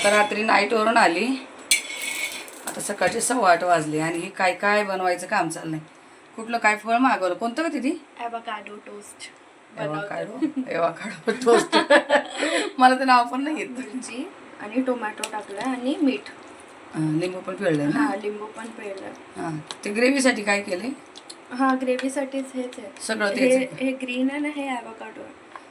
आता रात्री नाईटवरून आली. आता सकाळचे सव्वा आठ वाजले आणि हे काय काय बनवायचं काम चाललंय? कुठलं काय फळ मागवलं? कोणतं का तिथे ॲवोकाडो टोस्ट मला तर नाव पण नाही येत. मिरची आणि टोमॅटो टाकलं आणि मीठ. लिंबू पण पिळलंय ना? हा लिंबू पण पिळलं. हां ते ग्रेव्हीसाठी काय केले हा ग्रेव्हीसाठीच हेच आहे. सगळं तेच हे आहे. हे ग्रीन आहे ना हे ॲवोकाडो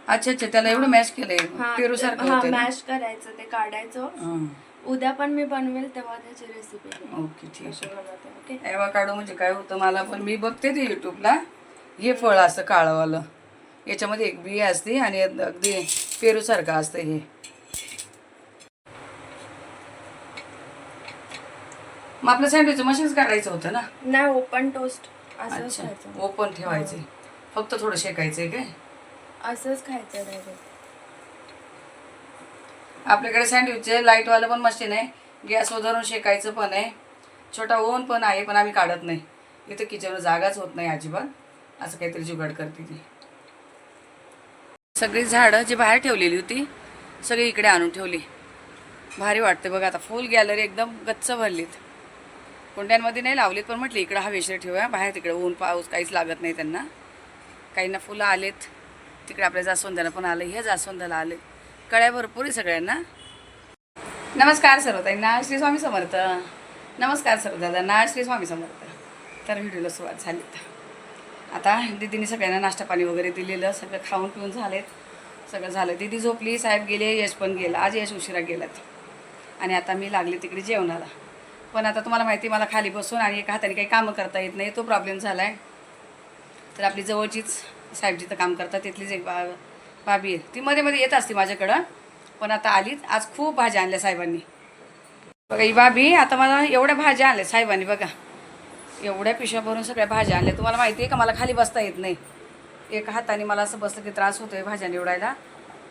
अच्छा अच्छा त्याला एवढं मॅश केलंय. पेरू सारखं हा ना? मॅश करायचं ते काढायचं. हां. उद्या पण मी बनवेल तेव्हा त्याची रेसिपी ओके ठीक आहे. ओके? ॲवाकाडो म्हणजे काय होतं मला पण मी बघते ते युट्यूबला. हे फळ असतं काळंवालं. याच्यामध्ये एक बी असते आणि अगदी पेरूसारखं असतं हे. मग आपलं सँडविच मशीनच काढायचं होतं ना? नाही ओपन टोस्ट अच्छा ओपन ठेवायचे. फक्त थोडं शेकायचंय काय? असंच खायचं डायरेक्ट आपल्याकडे सँडविचचे लाईटवालं पण मशीन आहे. गॅस वधारून शेकायचं पण आहे. छोटा ओव्हन पण आहे पण आम्ही काढत नाही. इथं किचनवर जागाच होत नाही अजिबात. असं काहीतरी जुगाड करते ती. सगळी झाडं जी बाहेर ठेवलेली होती सगळी इकडे आणून ठेवली. भारी वाटते बघा आता. फुल गॅलरी एकदम गच्च भरलीत. कुंड्यांमध्ये नाही लावलीत पण म्हटली इकडं हवेशीर ठेवूया. बाहेर तिकडे ऊन पाऊस काहीच लागत नाही त्यांना. काहींना फुलं आलेत. तिकडे आपल्या जास्वंदाला पण आलं हे जास्वंदाला आले. कळ्या भरपूर आहे सगळ्यांना. नमस्कार सर्वताईंना श्री स्वामी समर्थ. नमस्कार सर्व दादांना श्री स्वामी समर्थ. तर व्हिडिओला सुरुवात झाली आता दिदीने सगळ्यांना नाश्ता पाणी वगैरे दिलेलं सगळं खाऊन पिऊन झालेत. सगळं झालं. दिदी झोपली साहेब गेले यश पण गेला. आज यश उशिरा गेलात. आणि आता मी लागले तिकडे जेवणाला. पण आता तुम्हाला माहिती आहे, मला खाली बसून आणि एका हाताने काही कामं करता येत नाही तो प्रॉब्लेम झाला आहे तर आपली जवळचीच साहेब जिथं काम करतात तिथलीच एक बा भाभी आहे ती मध्ये मध्ये येत असते माझ्याकडं. पण आता आलीच. आज खूप भाज्या आणल्या साहेबांनी. बघा ही भाभी आता मला एवढ्या भाज्या आणल्या साहेबांनी बघा. एवढ्या पिशव्या भरून सगळ्या भाज्या आणल्या. तुम्हाला माहिती आहे का मला खाली बसता येत नाही. एका हाताने मला असं बसलं की त्रास होतोय भाज्या निवडायला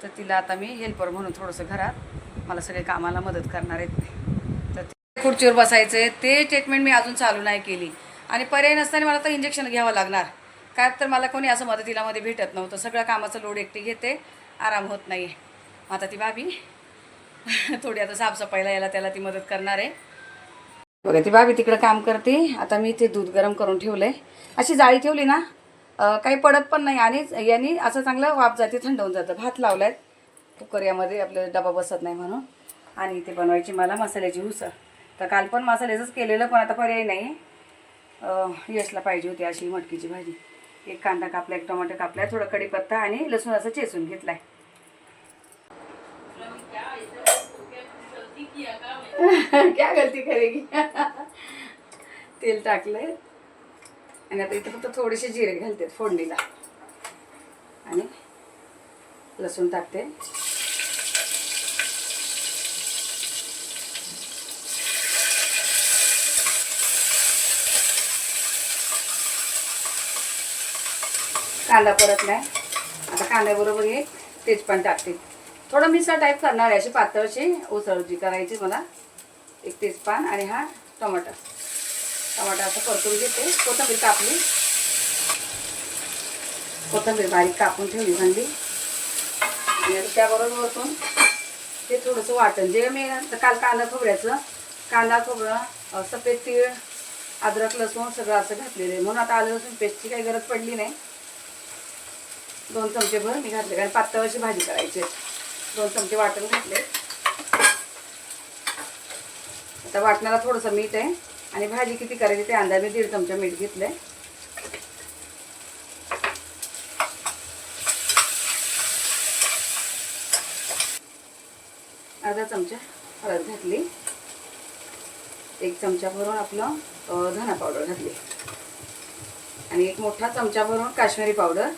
तर तिला आता मी हेल्पर म्हणून थोडंसं घरात मला सगळे कामाला मदत करणार आहेत तर खुर्चीवर बसायचं आहे ते ट्रीटमेंट मी अजून चालू नाही केली. आणि पर्याय नसताना मला तर इंजेक्शन घ्यावं लागणार. काय तर मला कोणी असं मदतीला मध्ये भेटत नव्हतं. सगळं कामाचं लोड एकटी घेते. आराम होत नाही आता ती भाभी थोडी आता साफसफाईला याला त्याला ती मदत करणार आहे. बघा ती भाभी तिकडं काम करते. आता मी ते दूध गरम करून ठेवलंय. अशी जाळी ठेवली ना काही पडत पण नाही. आणि यांनी असं चांगलं वाफ जाते थंड होऊन जातं. भात लावलाय. कुकर यामध्ये आपलं डबा बसत नाही म्हणून. आणि ते बनवायची मला मसाल्याची उसळ. तर काल पण मसाल्याचंच केलेलं पण आता पर्याय नाही. यशला पाहिजे होती अशी मटकीची भाजी. एक कांदा कापला एक टोमॅटो कापलाय थोडा कढीपत्ता आणि लसूण असं चेचून घेतलाय. क्या गलती करेगी? तेल टाकलंय. आणि आता इथे फक्त थोडेसे जिरे घालते फोडणीला. आणि लसूण टाकते. कांदा परत नाही आता कांद्याबरोबर हे तेजपान टाकते. थोडं मिसळ टाईप करणार आहे अशी पातळशी उसळ जी करायची मला. एक तेजपान आणि हा टमाटर टमाटा असं परतून घेते. कोथंबीर कापली. कोथिंबीर बारीक कापून ठेवली भांडी. आणि आता त्याबरोबर वरतून ते थोडंसं वाटण. जे मी काल कांदा खोबऱ्याचं कांदा खोबरं सफेद तीळ अद्रक लसूण सगळं असं घातलेलं आहे. म्हणून आता आलं लसूण पेस्टची काही गरज पडली नाही. दोन चमचे भर मी घातले कारण पातळ अशी भाजी करायची आहे. दोन चमचे वाटण घातले. आता वाटणाला थोडंसं मीठ आहे. आणि भाजी किती करायची ते अंदाजे दीड चमचा मीठ घेतलं. आहे अर्धा चमचा हळद घातली. एक चमचा भरून आपलं धना पावडर घातली. आणि एक मोठा चमचा भरून काश्मीरी पावडर.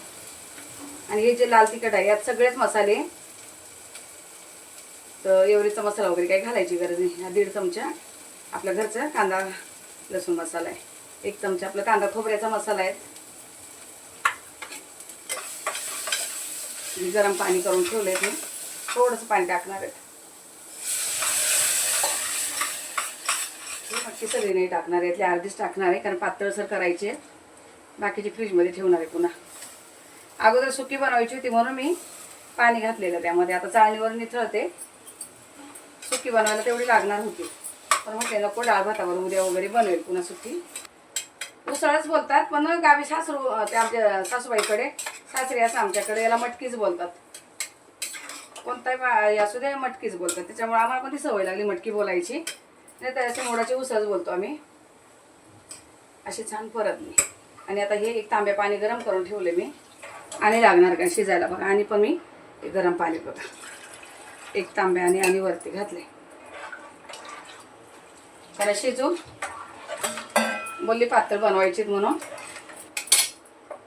आणि हे जे लाल तिखट आहे यात सगळेच मसाले. तर एवढीचा मसाला वगैरे काही घालायची गरज नाही. हा दीड चमचा आपल्या घरचा कांदा लसूण मसाला आहे. एक चमचा आपला कांदा खोबऱ्याचा मसाला आहे. गरम पाणी करून ठेवलंय मी. थोडंसं पाणी टाकणार आहे. बाकी सगळी नाही टाकणार आहे. अर्धीच टाकणार आहे कारण पातळसर करायचे बाकीचे फ्रीजमध्ये ठेवणार आहे पुन्हा. अगोदर सुकी बनवायची होती म्हणून मी पाणी घातलेलं त्यामध्ये. आता चाळणीवर निथळते. सुकी सुकी बनवायला तेवढी लागणार होती. पण म्हटले नको डाळ भातावर उद्या वगैरे बनवेल पुन्हा सुकी. उसळच बोलतात पण गावी सासरू त्या आमच्या सासूबाईकडे सासरी असं आमच्याकडे याला मटकीच बोलतात. कोणताही बा- असू दे मटकीच बोलतात. त्याच्यामुळे आम्हाला पण ती सवय लागली मटकी बोलायची. नाही तर असे मोडाची उसळच बोलतो आम्ही. अशी छान परत मी आणि आता हे एक तांब्या पाणी गरम करून ठेवले मी. आणि लागणार का शिजायला बघा. आणि पण मी गरम पाणी बघा. एक तांब्या आणि आणि वरती घातले. त्याला शिजू बोलली पातळ बनवायची म्हणून.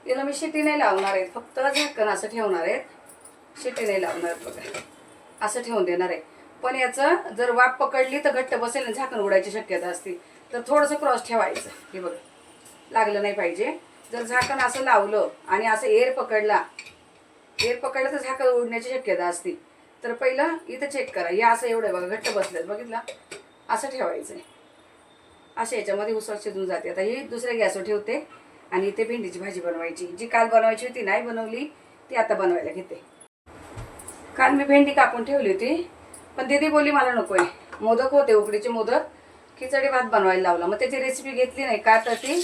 तिला मी शिटी नाही लावणार आहे. फक्त झाकण असं ठेवणार आहेत शिटी नाही लावणार आहेत बघा. असं ठेवून देणार आहे. पण याचं जर वाफ पकडली तर घट्ट बसेल झाकण उडायची शक्यता असते. तर थोडंसं क्रॉस ठेवायचं. हे बघा. लागलं नाही पाहिजे. जर झाकण असं लावलं आणि असं एअर पकडला एअर पकडलं तर झाकण उडण्याची शक्यता असते. तर पहिलं इथं चेक करा. हे असं एवढं बघा घट्ट बसलं बघितलं? असं ठेवायचं आहे असं याच्यामध्ये उसळ शिजून जाते. आता ही दुसऱ्या गॅसवर ठेवते आणि इथे भेंडीची भाजी बनवायची. जी काल बनवायची होती नाही बनवली ती आता बनवायला घेते. काल मी भेंडी कापून ठेवली होती पण दीदी बोलली मला नको आहे मोदक होते उकडीचे मोदक. खिचडी भात बनवायला लावला. मग त्याची रेसिपी घेतली नाही का तर ती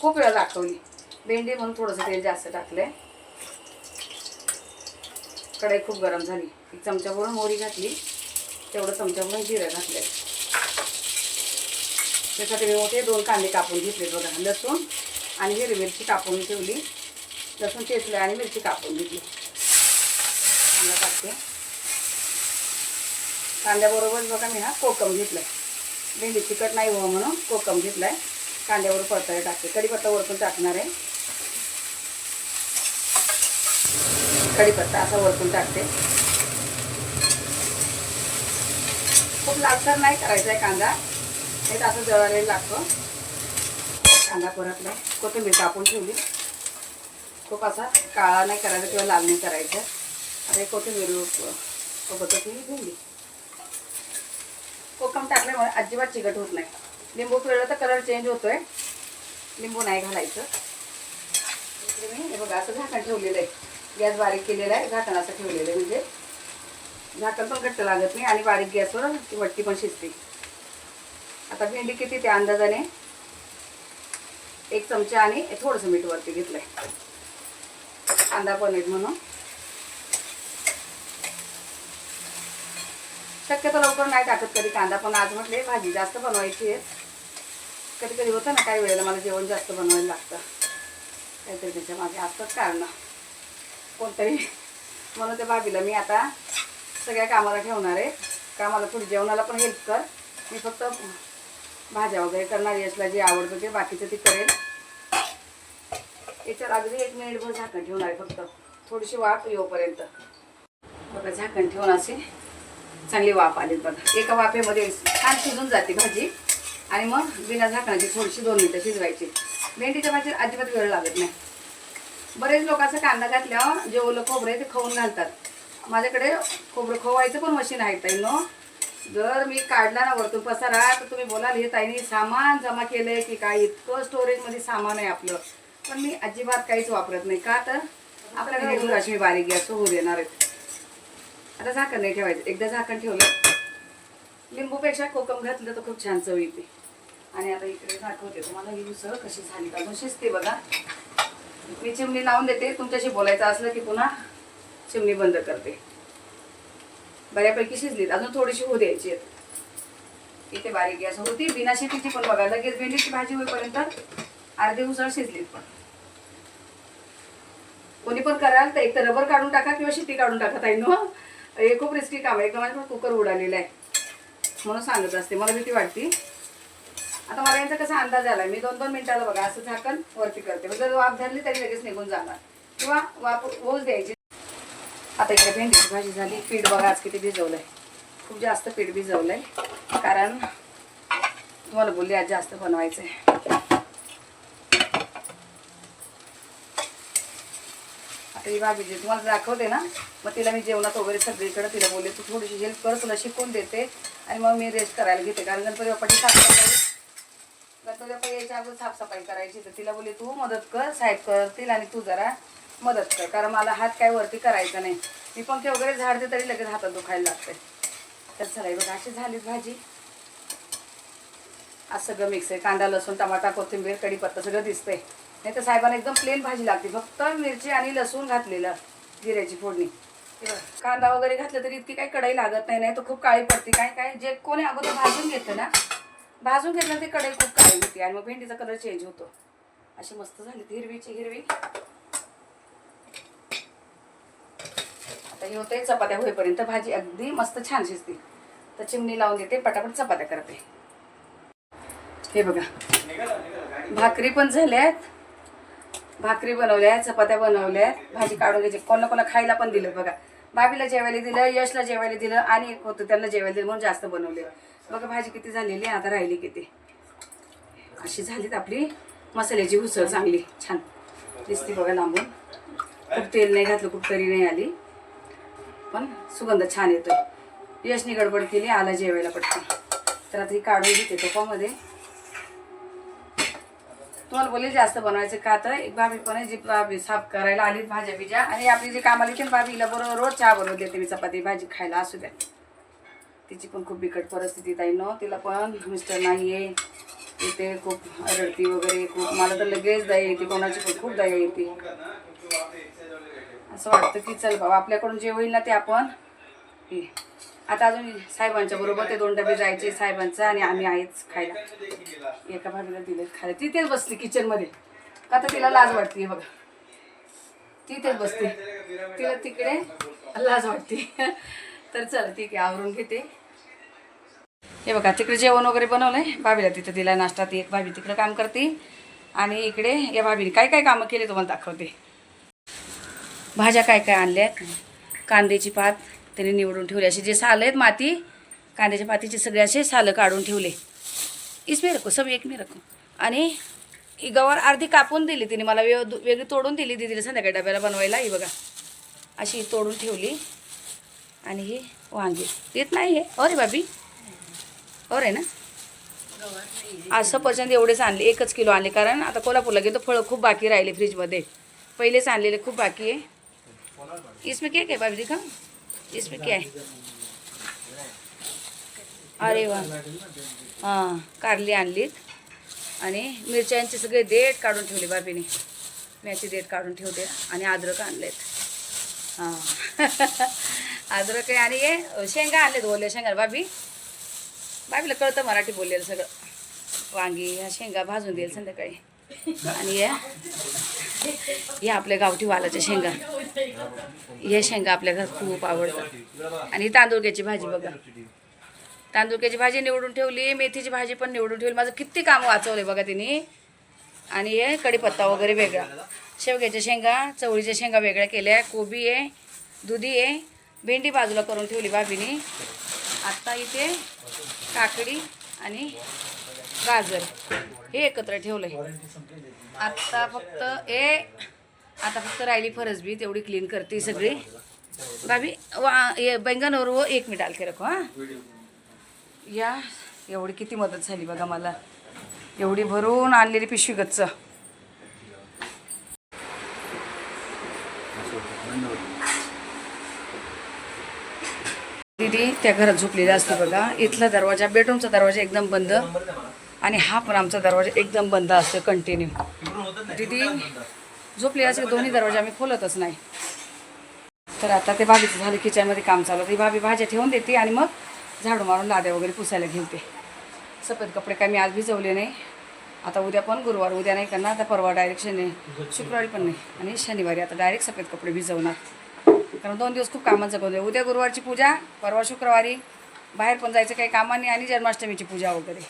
खूप वेळा दाखवली. भेंडी म्हणून थोडंसं तेल जास्त टाकलंय. कढई खूप गरम झाली. एक चमच्याभरून मोहरी घातली. तेवढं चमच्याभरून जिरं घातलंय. त्यासाठी मी मोठे दोन कांदे कापून घेतले बघा लसूण आणि हिरवी मिरची कापून ठेवली. लसूण चेचलं आणि मिरची कापून घेतली. कांदा टाकते. कांद्याबरोबर बघा मी हा कोकम घेतलाय. भेंडी तिखट नाही हो म्हणून कोकम घेतलाय. कांद्यावर परतायला टाकते कढीपत्ता वरतून टाकणार आहे. कढीपत्ता असा वरतून टाकते. खूप लालसर नाही करायचा आहे कांदा. हे तर असं जळालेला लागतो. कांदा परतला कोथिंबीर कापून ठेवली. खूप असा काळा नाही करायचा किंवा लाल नाही करायचं. आता हे कोथिंबीर सोबत ठेवली. भेंडी कोकम टाकल्यामुळे अजिबात चिकट होत नाही. लिंबू पिळलं तर कलर चेंज होतोय. लिंबू नाही घालायचं. इकडे मी हे बघा असं झाकण ठेवलेलं आहे. गॅस बारीक केलेला आहे झाकण असं ठेवलेलं आहे म्हणजे. झाकण पण घट्ट लागत नाही आणि बारीक गॅसवर ती वट्टी पण शिजते. आता भेंडी किती त्या अंदाजाने? एक चमचा आणि थोडंसं मीठ वरती घेतलंय. कांदा पनीर म्हणून. शक्यतो लवकर नाही टाकत कधी कांदा पण आज म्हटले भाजी जास्त बनवायची आहे. कधी कधी होतं ना काही वेळेला मला जेवण जास्त बनवायला लागतं. काहीतरी त्याच्यामागे असतात कारण. कोणतरी म्हणून त्या भाभीला मी आता सगळ्या कामाला ठेवणार आहे. कामाला थोडी जेवणाला पण हेल्प कर. मी फक्त भाज्या वगैरे करणार यशला जे आवडतं ते बाकीचं ती करेल याच्यावर अगदी एक मिनिटभर झाकण ठेवणार आहे फक्त. थोडीशी वाफ येऊपर्यंत. बघा झाकण ठेवून असे चांगली वाफ आली बघा. एका वाफेमध्ये छान शिजून जाते भाजी. आणि मग बिना झाकणाची थोडीशी दोन मिनटं शिजवायची. भेंडीच्या भाजीत अजिबात वेळ लागत नाही. बरेच लोक असं कांदा घातल्यावर जे ओलं खोबरं आहे ते खाऊन घालतात. माझ्याकडे खोबरं खवायचं पण मशीन आहे ताई नो जर मी काढला ना वरतून पसारा तर तुम्ही बोलाल हे ताईने सामान जमा केलंय की काय? इतकं स्टोरेजमध्ये सामान आहे आपलं. पण मी अजिबात काहीच वापरत नाही. का तर? आपल्याकडे दूर अशी बारीक गॅस होऊ देणार आहेत आता झाकण नाही ठेवायचं. एकदा झाकण ठेवलं. लिंबूपेक्षा कोकम घातलं तर खूप छान चव येते. आणि आता इकडे दाखवते तुम्हाला ही उसळ कशी झाली. का अजून शिजते बघा. मी चिमणी लावून देते. तुमच्याशी बोलायचं असलं की पुन्हा चिमणी बंद करते. बऱ्यापैकी शिजलीत अजून थोडीशी होऊ द्यायची इथे बारीक गॅस होती. बिना शेतीची पण बघा. लगेच भेंडीची भाजी होईपर्यंत अर्धी उसळ शिजलीत पण. कोणी पण कराल तर एक तर रबर काढून टाका किंवा शेती काढून टाका ताई. ना? हे खूप रिस्की काम आहे. एकदम माझ्या कुकर उडालेलं आहे. म्हणून सांगत असते. मला भीती वाटते. आता मला यांचा कसा अंदाज आला मी दोन दोन मिनिटाला बघा. असं झाकण वरती करते. मग जर वाफ धरली तरी लगेच निघून जाणार. किंवा वाफ होऊच द्यायची. आता इकडे भेंडीची भाजी झाली. पीठ बघा आज किती भिजवलंय. खूप जास्त पीठ भिजवलंय. कारण तुम्हाला बोलली आज जास्त बनवायचं आहे आता ही भाभी जी तुम्हाला दाखवते ना मग तिला मी जेवणात वगैरे सगळीकडे तिला बोलले तू थोडीशी हेल्प कर तुला शिकवून देते आणि मग मी रेस्ट करायला घेते. कारण गणपती बाप्पाची साफसफाई गणपती बाप्पा यायच्या अगोदर साफसफाई करायची तर तिला बोलले तू मदत कर साहेब करतील आणि तू जरा मदत कर कारण मला हात काय वरती करायचा नाही. मी पंखे वगैरे झाडते तरी लगेच हातात दुखायला लागते तर चला बघा अशी झालीच भाजी. आज सगळं मिक्स आहे. कांदा लसूण टमाटा कोथिंबीर कढीपत्ता सगळं दिसतंय. नाही तर साहेबांना एकदम प्लेन भाजी लागते. फक्त मिरची आणि लसूण घातलेलं जिऱ्याची फोडणी. कांदा वगैरे घातलं तरी इतकी काही कढई लागत नाही नाही तर खूप काळी पडते. काय काय जे कोणी अगोदर भाजून घेतं ना भाजून घेतलं ते कढई खूप काळी होती आणि मग भेंडीचा कलर चेंज होतो. अशी मस्त झाली ती हिरवीची हिरवी. आता हे होते चपात्या होईपर्यंत भाजी अगदी मस्त छान शिजते. तर चिमणी लावून देते पटापट चपात्या करते. हे बघा. भाकरी पण झाल्यात. भाकरी बनवल्या चपात्या बनवल्या भाजी काढून घ्यायची. कोणा कोणा खायला पण दिलं बघा. बाबीला जेवायला दिलं यशला जेवायला दिलं आणि एक होतं त्यांना जेवायला दिलं म्हणून जास्त बनवले. बघा भाजी किती झालेली आता राहिली किती? अशी झालीत आपली मसाल्याची उसळ चांगली छान. दिसते बघा लांबून. खूप तेल नाही घातलं खूप तरी नाही आली. पण सुगंध छान येतो यशनी गडबड केली आला जेवायला पटकन. तर आता ही काढून घेते तुपामध्ये तुम्हाला बोलले जास्त बनवायचं का तर? एक भाभी पण आहे जी भाभी साफ करायला आलीत भाज्या बिज्या. आणि आपली जी कामाला येते ना भाभीला बरोबर रोज चहा बनवून देते मी चपाती भाजी खायला असू द्या. तिची पण खूप बिकट परिस्थिती ताई न तिला पण मिस्टर नाही आहे इथे खूप रडती वगैरे खूप मला तर लगेच दया येते कोणाची पण खूप दया येते. असं वाटतं की चल बाबा आपल्याकडून जे होईल ना ते आपण हे आता अजून साहेबांच्या बरोबर ते दोन डबे जायचे साहेबांचं आणि आम्ही आहेच खायला. एका भाभीला दिले खायला. तिथेच बसली किचनमध्ये का तर तिला लाज वाटते बघा. तिथेच बसते. तिला तिकडे लाज वाटते. तर चल ठीक आहे आवरून घेते. हे बघा तिकडे जेवण वगैरे बनवलंय. भाभीला तिथं दिला नाश्ता. ती एक भाभी तिकडे काम करते. आणि इकडे या भाभीने काय काय कामं केले तुम्हाला दाखवते. भाज्या काय काय आणल्यात? कांद्याची पात त्याने निवडून ठेवले. असे जे सालं आहेत माती कांद्याच्या पातीचे सगळे असे सालं काढून ठेवले. इसमे रखो सब एक मी रखो. आणि ही गवार अर्धी कापून दिली तिने. मला वेग वेगळी तोडून दिली दिदीला संध्याकाळी डब्याला बनवायला ही बघा. अशी तोडून ठेवली. आणि ही वांगी. येत नाही हे. अरे बाबी. अरे आहे ना. आज सफरचंद एवढेच आणले. एकच किलो आणले. कारण आता कोल्हापूरला गेलो फळं खूप बाकी राहिले फ्रीजमध्ये पहिलेच आणलेले खूप बाकी आहे. इसमें केक आहे बाबी भाभी दिखा इसमें क्या है? अरे वा. हां कारली आणलीत. आणि मिरच्यांचे सगळे देठ काढून ठेवले बाबीने. म्याची देठ काढून ठेवते आणि अद्रक आणलेत. हां. अद्रक आहे आणि हे शेंगा आणलेत बोलले शेंगा. बाबी बाबीला कळतं मराठी बोललेलं सगळं. वांगी ह्या शेंगा भाजून देईल संध्याकाळी. आणि या या आपल्या गावठी वालाच्या शेंगा. या शेंगा आपल्या घरात खूप आवडतात. आणि ही तांदूळक्याची भाजी बघा. तांदूळक्याची भाजी निवडून ठेवली मेथीची भाजी पण निवडून ठेवली. माझं किती काम वाचवले बघा तिने. आणि हे कढीपत्ता वगैरे वेगळा. शेवग्याच्या शेंगा चवळीच्या शेंगा वेगळ्या केल्या. कोबी आहे दुधी आहे. भेंडी बाजूला करून ठेवली बाबीने आत्ता इथे काकडी आणि गाजर. हे एकत्र ठेवलं आहे आत्ता फक्त ए आता फक्त राहिली फरसबी तेवढी क्लीन करते सगळी. भाभी वा ये एक मिनिट आल रखो हां. या एवढी किती मदत झाली बघा मला. एवढी भरून आणलेली पिशवी गच्च दीदी त्या घरात झोपलेल्या असते बघा. इथला दरवाजा बेडरूमचा दरवाजा एकदम बंद. आणि हा पण आमचा दरवाजा एकदम बंद असतो कंटिन्यू दीदी झोपली असे दोन्ही दरवाजे आम्ही खोलतच नाही. तर आता ते भाभीचं झालं किचनमध्ये काम चालू. ती भाभी भाज्या ठेवून देते आणि मग झाडू मारून लाद्या वगैरे पुसायला घेते सफेद कपडे काय मी आज भिजवले नाही. आता उद्या पण गुरुवार उद्या नाही करणार आता परवा डायरेक्ट शनि शुक्रवारी पण नाही. आणि शनिवारी आता डायरेक्ट सफेद कपडे भिजवणार. कारण दोन दिवस खूप कामाचं करू उद्या गुरुवारची पूजा परवा शुक्रवारी बाहेर पण जायचं काही कामाने आणि जन्माष्टमीची पूजा वगैरे.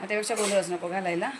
मग त्यापेक्षा गोंधळच नको घालायला.